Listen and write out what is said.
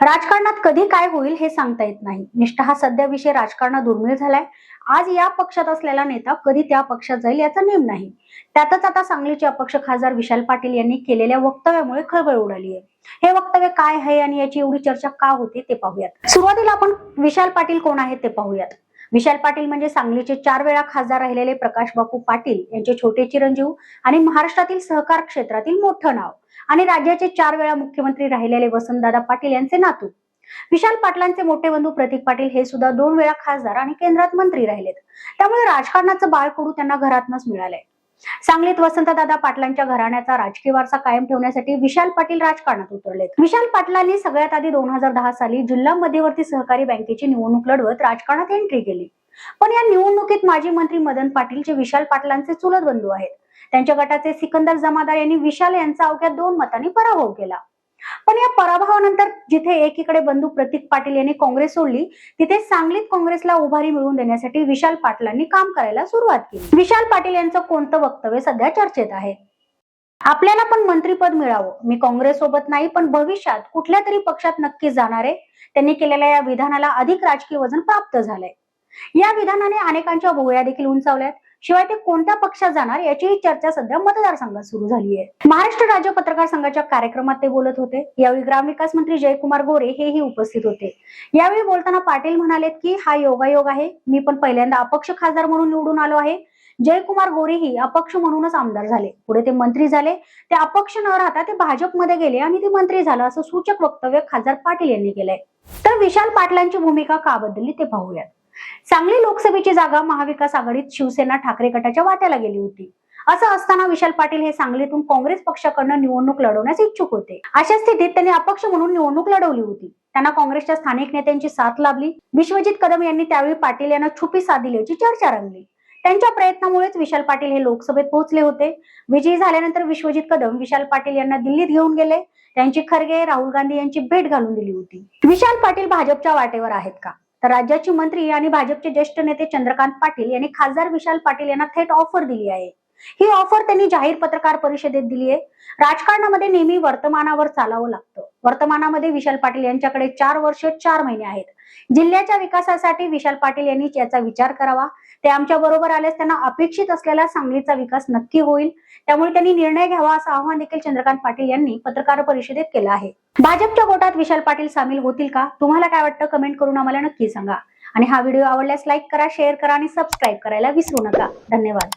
राजकारणात कधी काय होईल हे सांगता येत नाही. निष्ठा हा सध्या विषय राजकारणात दुर्मिळ झालाय. आज या पक्षात असलेला नेता कधी त्या पक्षात जाईल याचा नेम नाही. त्यातच आता सांगलीचे अपक्ष खासदार विशाल पाटील यांनी केलेल्या वक्तव्यामुळे खळबळ उडाली आहे. हे वक्तव्य काय आहे आणि याची एवढी चर्चा का होते ते पाहूयात. सुरुवातीला आपण विशाल पाटील कोण आहेत ते पाहूयात. विशाल पाटील म्हणजे सांगलीचे चार वेळा खासदार राहिलेले प्रकाश बापू पाटील यांचे छोटे चिरंजीव आणि महाराष्ट्रातील सहकार क्षेत्रातील मोठं नाव आणि राज्याचे चार वेळा मुख्यमंत्री राहिलेले वसंतदादा पाटील यांचे नातू. विशाल पाटलांचे मोठे बंधू प्रतीक पाटील हे सुद्धा दोन वेळा खासदार आणि केंद्रात मंत्री राहिलेत. त्यामुळे राजकारणाचं बाळकडू त्यांना घरातनच मिळालंय. सांगलीत वसंतदादा पाटलांच्या घराण्याचा राजकीय वारसा कायम ठेवण्यासाठी विशाल पाटील राजकारणात उतरलेत. विशाल पाटलांनी सगळ्यात आधी दोन हजार दहा साली जिल्हा मध्यवर्ती सहकारी बँकेची निवडणूक लढवत राजकारणात एंट्री केली. पण या निवडणुकीत माजी मंत्री मदन पाटील जे विशाल पाटलांचे चुलत बंधू आहेत. त्यांच्या गटाचे सिकंदर जमादार यांनी विशाल यांचा अवघ्या दोन मतांनी पराभव केला. पण या पराभवानंतर जिथे एकीकडे बंधू प्रतीक पाटील यांनी काँग्रेस सोडली तिथे सांगलीत काँग्रेसला उभारी मिळवून देण्यासाठी विशाल पाटलांनी काम करायला सुरुवात केली. विशाल पाटील यांचं कोणतं वक्तव्य सध्या चर्चेत आहे? आपल्याला पण मंत्रीपद मिळावं. मी काँग्रेस सोबत नाही पण भविष्यात कुठल्या तरी पक्षात नक्कीच जाणार आहे त्यांनी केलेल्या या विधानाला अधिक राजकीय वजन प्राप्त झालंय. या विधानाने अनेकांच्या भोवळ्या देखील उंचावल्यात. शिवाय ते कोणत्या पक्षात जाणार याचीही चर्चा सध्या मतदारसंघात सुरू झाली आहे महाराष्ट्र राज्य पत्रकार संघाच्या कार्यक्रमात ते बोलत होते. यावेळी ग्रामविकास मंत्री जयकुमार गोरे हेही उपस्थित होते. यावेळी बोलताना पाटील म्हणालेत की हा योगायोग आहे. मी पण पहिल्यांदा अपक्ष खासदार म्हणून निवडून आलो आहे. जयकुमार गोरेही अपक्ष म्हणूनच आमदार झाले. पुढे ते मंत्री झाले. ते अपक्ष न राहता ते भाजपमध्ये गेले आणि ते मंत्री झालं असं सूचक वक्तव्य खासदार पाटील यांनी केलंय. तर विशाल पाटलांची भूमिका का बदलली ते पाहूयात. सांगली लोकसभेची जागा महाविकास आघाडीत शिवसेना ठाकरे गटाच्या वाट्याला गेली होती. असं असताना विशाल पाटील हे सांगलीतून काँग्रेस पक्षाकडनं निवडणूक लढवण्यास इच्छुक होते. अशा स्थितीत त्यांनी अपक्ष म्हणून निवडणूक लढवली होती. त्यांना काँग्रेसच्या स्थानिक नेत्यांची साथ लाभली. विश्वजित कदम यांनी त्यावेळी पाटील यांना छुपी साथ दिल्याची चर्चा रंगली. त्यांच्या प्रयत्नामुळेच विशाल पाटील हे लोकसभेत पोहोचले होते. विजयी झाल्यानंतर विश्वजित कदम विशाल पाटील यांना दिल्लीत घेऊन गेले. त्यांची खरगे राहुल गांधी यांची भेट घालून दिली होती. विशाल पाटील भाजपच्या वाटेवर आहेत का? तर राज्याचे मंत्री आणि भाजपचे ज्येष्ठ नेते चंद्रकांत पाटील यांनी खासदार विशाल पाटील यांना थेट ऑफर दिली आहे. ही ऑफर त्यांनी जाहीर पत्रकार परिषदेत दिली आहे. राजकारणामध्ये नेहमी वर्तमानावर चालावं लागतं. वर्तमानामध्ये विशाल पाटील यांच्याकडे चार वर्ष चार महिने आहेत. जिल्ह्याच्या विकासासाठी विशाल पाटील यांनी याचा विचार करावा. ते आमच्या बरोबर आल्यास त्यांना अपेक्षित असलेला सांगलीचा विकास नक्की होईल. त्यामुळे त्यांनी निर्णय घ्यावा असं आव्हान देखील चंद्रकांत पाटील यांनी पत्रकार परिषदेत केलं आहे. भाजपच्या गोटात विशाल पाटील सामील होतील का? तुम्हाला काय वाटतं? कमेंट करून आम्हाला नक्की सांगा. आणि हा व्हिडिओ आवडल्यास लाईक करा शेअर करा आणि सबस्क्राईब करायला विसरू नका. धन्यवाद.